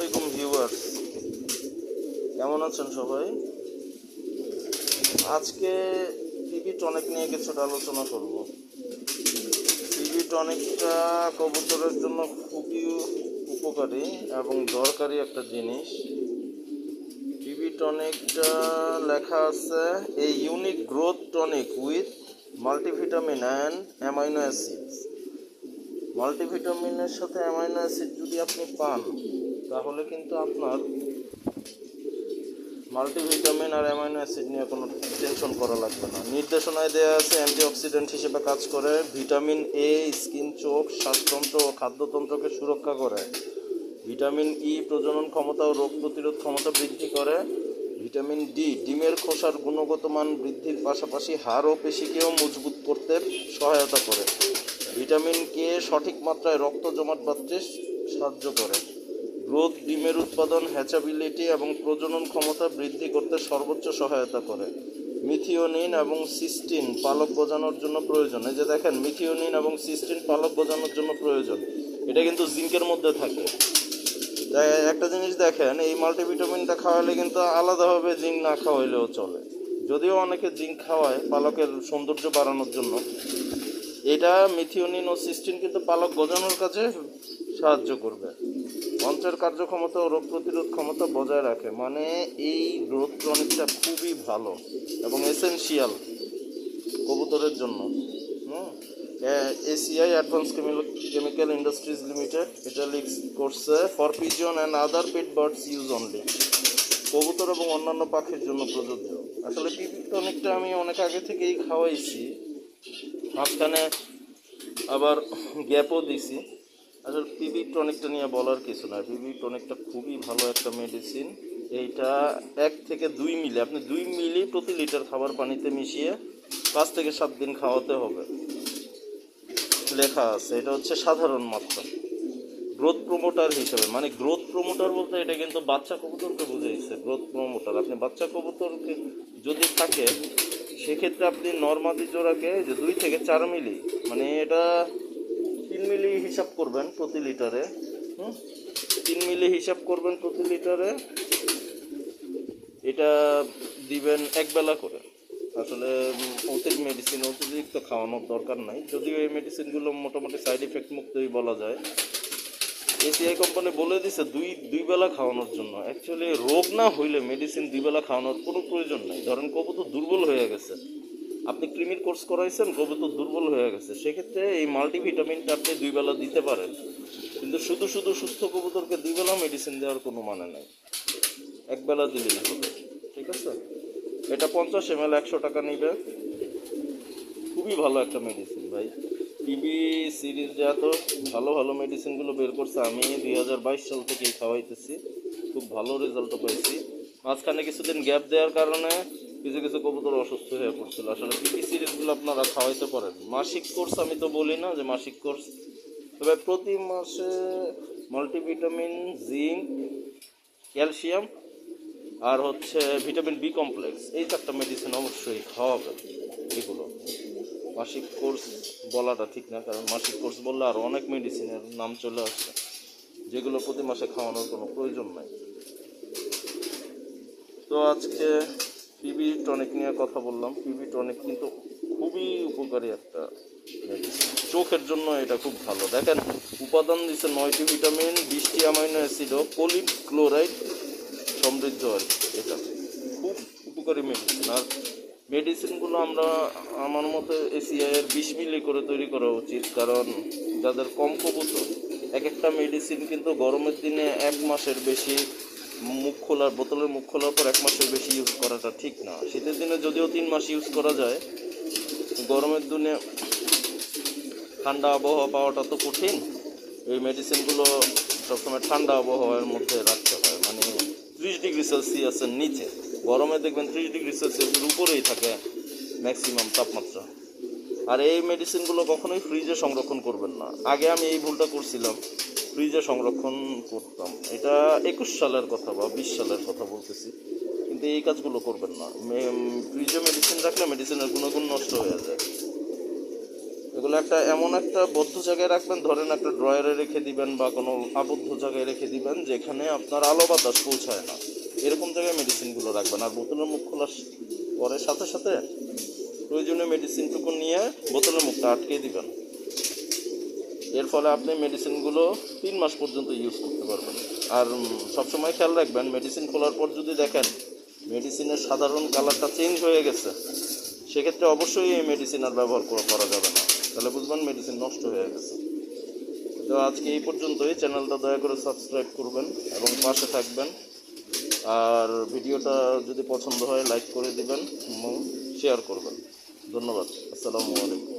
আলাইকুম ভিউয়ার্স কেমন আছেন সবাই? আজকে টিভি টনিক নিয়ে কিছুটা আলোচনা করব। টিভি টনিকটা কবুতরের জন্য খুবই উপকারী এবং দরকারি একটা জিনিস। টিভি টনিকটা লেখা আছে এই unique growth tonic with multivitamin and amino acids মাল্টিভিটামিনের সাথে অ্যামাইনো অ্যাসিড যদি আপনি পান তাহলে কিন্তু আপনার মাল্টিভিটামিন আর অ্যামাইনো অ্যাসিড নিয়ে কোনো টেনশন করা লাগবে না। নির্দেশনায় দেওয়া আছে অ্যান্টিঅক্সিডেন্ট হিসেবে কাজ করে ভিটামিন এ স্কিন চোখ, শ্বাসতন্ত্র ও খাদ্যতন্ত্রকে সুরক্ষা করে। ভিটামিন ই প্রজনন ক্ষমতা ও রোগ প্রতিরোধ ক্ষমতা বৃদ্ধি করে। ভিটামিন ডি ডিমের খোসার গুণগত মান বৃদ্ধির পাশাপাশি হাড় ও পেশিকেও মজবুত করতে সহায়তা করে। ভিটামিন কে সঠিক মাত্রায় রক্ত জমাট বাঁধতে সাহায্য করে। গ্রোথ ডিমের উৎপাদন, হ্যাচাবিলিটি এবং প্রজনন ক্ষমতা বৃদ্ধি করতে সর্বোচ্চ সহায়তা করে। মিথিওনিন এবং সিস্টিন পালক গজানোর জন্য প্রয়োজন। এই যে দেখেন, মিথিওনিন এবং সিস্টিন পালক গজানোর জন্য প্রয়োজন। এটা কিন্তু জিঙ্কের মধ্যে থাকে। তাই একটা জিনিস দেখেন, এই মাল্টিভিটামিনটা খাওয়ালে কিন্তু আলাদাভাবে জিঙ্ক না খাওয়াইলেও চলে। যদিও অনেকে জিঙ্ক খাওয়ায় পালকের সৌন্দর্য বাড়ানোর জন্য। এটা মিথিওনিন ও সিস্টিন কিন্তু পালক গজানোর কাজে সাহায্য করবে। মঞ্চের কার্যক্ষমতা ও রোগ প্রতিরোধ ক্ষমতা বজায় রাখে। মানে এই রোগ টনিকটা খুবই ভালো এবং এসেনশিয়াল কবুতরের জন্য। ACI advance chemical industries limited এটা লিক্স করছে for pigeon and other pet birds use only কবুতর এবং অন্যান্য পাখির জন্য প্রযোজ্য। আসলে পিপি টনিকটা আমি অনেক আগে থেকেই খাওয়াইছি। মাঝখানে আবার গ্যাপও দিছি। আসলে পিবি টনিকটা নিয়ে বলার কিছু না পিবি টনিকটা খুবই ভালো একটা মেডিসিন এইটা এক থেকে দুই মিলি, আপনি দুই মিলি প্রতি লিটার খাবার পানিতে মিশিয়ে পাঁচ থেকে সাত দিন খাওয়াতে হবে। লেখা আছে, এটা হচ্ছে সাধারণ মাত্রা। গ্রোথ প্রমোটার হিসেবে মানে গ্রোথ প্রমোটার বলতে এটা কিন্তু বাচ্চা কবুতরকে বুঝাইছে গ্রোথ প্রমোটার আপনি বাচ্চা কবুতরকে যদি থাকে সেক্ষেত্রে আপনি নর্মাদি জোড়াকে যে দুই থেকে চার মিলি মানে এটা তিন মিলি হিসাব করবেন প্রতি লিটারে, হুম? তিন মিলি হিসাব করবেন প্রতি লিটারে, এটা দিবেন একবেলা করে। আসলে অতিরিক্ত মেডিসিন অতিরিক্ত খাওয়ানোর দরকার নাই। যদিও এই মেডিসিনগুলো মোটামুটি সাইড এফেক্ট মুক্তই বলা যায়। এসিআই কোম্পানি বলে দিছে দুই দুই বেলা খাওয়ানোর জন্য। অ্যাকচুয়ালি রোগ না হইলে মেডিসিন দুই বেলা খাওয়ানোর কোনো প্রয়োজন নাই। ধরেন কবুতর দুর্বল হয়ে গেছে। আপনি ক্রিমির কোর্স করাইছেন কবুতর দুর্বল হয়ে গেছে। সেক্ষেত্রে এই মাল্টিভিটামিনটা আপনি দুই বেলা দিতে পারেন। কিন্তু শুধু শুধু সুস্থ কবুতরকে দুই বেলা মেডিসিন দেওয়ার কোনো মানে নাই। এক বেলা দিলেই হবে। ঠিক আছে? এটা পঞ্চাশ এম এল একশো টাকা নিবে। খুবই ভালো একটা মেডিসিন ভাই। টিবি সিরিজ এত ভালো ভালো মেডিসিনগুলো বের করছে। আমি দুই হাজার বাইশ সাল থেকেই খাওয়াইতেছি। খুব ভালো রেজাল্টও পাইছি। মাঝখানে কিছুদিন গ্যাপ দেওয়ার কারণে কিছু কিছু কবুতর অসুস্থ হয়ে পড়ছিল। আসলে টিবি সিরিজগুলো আপনারা খাওয়াইতে পারেন। মাসিক কোর্স আমি তো বলি না যে মাসিক কোর্স তবে প্রতি মাসে মাল্টিভিটামিন জিঙ্ক ক্যালসিয়াম আর হচ্ছে ভিটামিন বি কমপ্লেক্স এই চারটা মেডিসিন অবশ্যই খাওয়াবেন। এগুলো। মাসিক কোর্স বলাটা ঠিক না, কারণ মাসিক কোর্স বললে আর অনেক মেডিসিনের নাম চলে আসছে যেগুলো প্রতি মাসে খাওয়ানোর কোনো প্রয়োজন নাই। তো আজকে পিবি টনিক নিয়ে কথা বললাম। পিবি টনিক কিন্তু খুবই উপকারী একটা চোখের জন্য এটা খুব ভালো। দেখেন, উপাদান দিচ্ছে নয়টি ভিটামিন বিশটি অ্যামাইনো অ্যাসিড ও পলি ক্লোরাইড সমৃদ্ধ আর এটা খুব উপকারী মেডিসিন আর মেডিসিনগুলো আমরা, আমার মতে এসিআই এর বিশ মিলি করে তৈরি করা উচিত। কারণ যাদের কম কবুতর এক একটা মেডিসিন কিন্তু গরমের দিনে এক মাসের বেশি মুখ খোলার, বোতলের মুখ খোলার পর এক মাসের বেশি ইউজ করাটা ঠিক না। শীতের দিনে যদিও তিন মাস ইউজ করা যায়, গরমের দিনে ঠান্ডা আবহাওয়া পাওয়াটা তো কঠিন। এই মেডিসিনগুলো সবসময় ঠান্ডা আবহাওয়ার মধ্যে রাখতে হয়। ত্রিশ ডিগ্রি সেলসিয়াসের নিচে। গরমে দেখবেন ত্রিশ ডিগ্রি সেলসিয়াসের উপরেই থাকে ম্যাক্সিমাম তাপমাত্রা। আর এই মেডিসিনগুলো কখনোই ফ্রিজে সংরক্ষণ করবেন না। আগে আমি এই ভুলটা করছিলাম ফ্রিজে সংরক্ষণ করতাম। এটা একুশ সালের কথা বা বিশ সালের কথা বলতেছি। কিন্তু এই কাজগুলো করবেন না। ফ্রিজে মেডিসিন রাখলে মেডিসিনের গুণগুণ নষ্ট হয়ে যায়। এগুলো একটা এমন একটা বদ্ধ জায়গায় রাখবেন, ধরেন একটা ড্রয়ারে রেখে দিবেন বা কোনো আবদ্ধ জায়গায় রেখে দিবেন যেখানে আপনার আলো বাতাস পৌঁছায় না। এরকম জায়গায় মেডিসিনগুলো রাখবেন। আর বোতলের মুখ খোলার পরে সাথে সাথে প্রয়োজনীয় মেডিসিনটুকু নিয়ে বোতলের মুখটা আটকে দিবেন। এর ফলে আপনি মেডিসিনগুলো তিন মাস পর্যন্ত ইউজ করতে পারবেন। আর সবসময় খেয়াল রাখবেন মেডিসিন খোলার পর যদি দেখেন মেডিসিনের সাধারণ কালারটা চেঞ্জ হয়ে গেছে, সেক্ষেত্রে অবশ্যই এই মেডিসিন আর ব্যবহার করা যাবে না। তাহলে বুঝবেন মেডিসিন নষ্ট হয়ে গেছে। তো আজকে এই পর্যন্তই। চ্যানেলটা দয়া করে সাবস্ক্রাইব করবেন এবং পাশে থাকবেন। আর ভিডিওটা যদি পছন্দ হয় লাইক করে দিবেন এবং শেয়ার করবেন। ধন্যবাদ। আসসালামু আলাইকুম।